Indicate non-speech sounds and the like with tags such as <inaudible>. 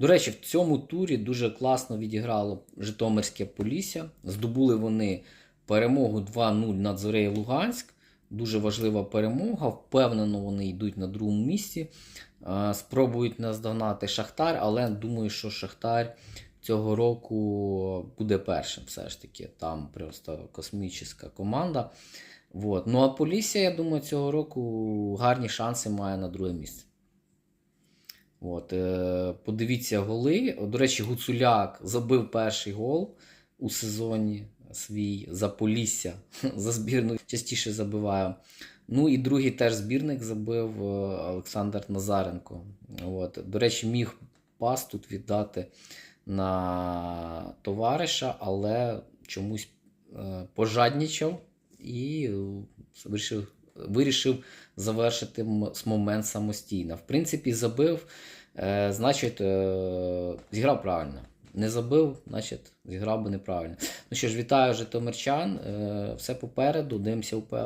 До речі, в цьому турі дуже класно відіграло Житомирське Полісся. Здобули вони перемогу 2-0 над Зорею Луганськ. Дуже важлива перемога. Впевнено, вони йдуть на другому місці. Спробують наздогнати Шахтар, але думаю, що Шахтар цього року буде першим. Все ж таки. Там просто космічна команда. Вот. Ну а Полісся, я думаю, цього року гарні шанси має на друге місце. От, е, подивіться голи. До речі, Гуцуляк забив перший гол у сезоні свій за Полісся. <laughs> За збірну частіше забиваю. Ну і другий теж збірник забив е, Олександр Назаренко. От. До речі, міг пас тут віддати на товариша, але чомусь е, пожаднічав і вирішив, вирішив завершити момент самостійно. В принципі, забив, е, значить, е, зіграв правильно. Не забив, значить, зіграв би неправильно. Ну що ж, вітаю Житомирчан. Е, все попереду, дивимося УПЛ.